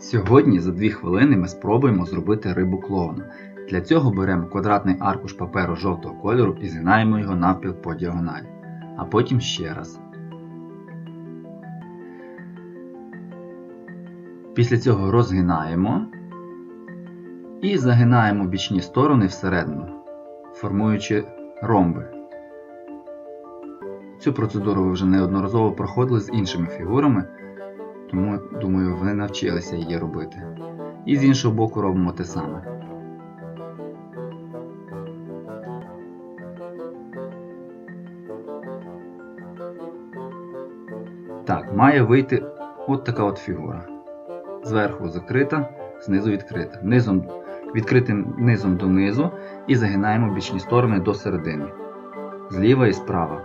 Сьогодні за 2 хвилини ми спробуємо зробити рибу клоуна. Для цього беремо квадратний аркуш паперу жовтого кольору і згинаємо його навпіл по діагоналі, а потім ще раз. Після цього розгинаємо і загинаємо бічні сторони всередину, формуючи ромби. Цю процедуру ви вже неодноразово проходили з іншими фігурами, тому думаю, ви навчилися її робити. І з іншого боку робимо те саме. Так, має вийти от така от фігура. Зверху закрита, знизу відкрита. Низом, відкритим низом донизу і загинаємо бічні сторони до середини. Зліва і справа.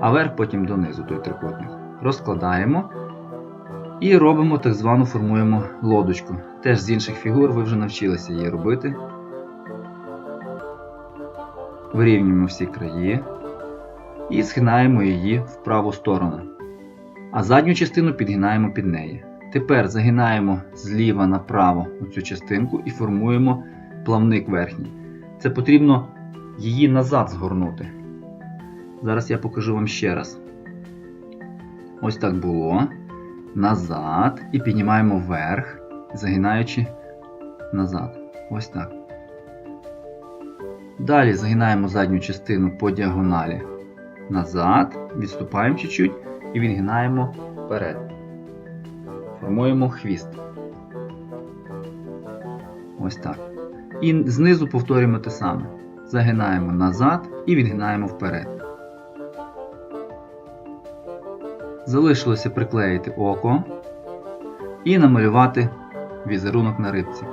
А верх потім донизу той трикутник. Розкладаємо і робимо так звану формуємо лодочку. Теж з інших фігур ви вже навчилися її робити. Вирівнюємо всі краї і згинаємо її в праву сторону. А задню частину підгинаємо під неї. Тепер загинаємо зліва направо цю частинку і формуємо плавник верхній. Це потрібно її назад згорнути. Зараз я покажу вам ще раз. Ось так було. Назад і піднімаємо вверх, загинаючи назад. Ось так. Далі загинаємо задню частину по діагоналі назад, відступаємо чуть-чуть і відгинаємо вперед. Формуємо хвіст. Ось так. І знизу повторюємо те саме. Загинаємо назад і відгинаємо вперед. Залишилося приклеїти око і намалювати візерунок на рибці.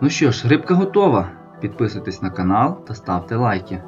Ну що ж, рибка готова. Підписуйтесь на канал та ставте лайки.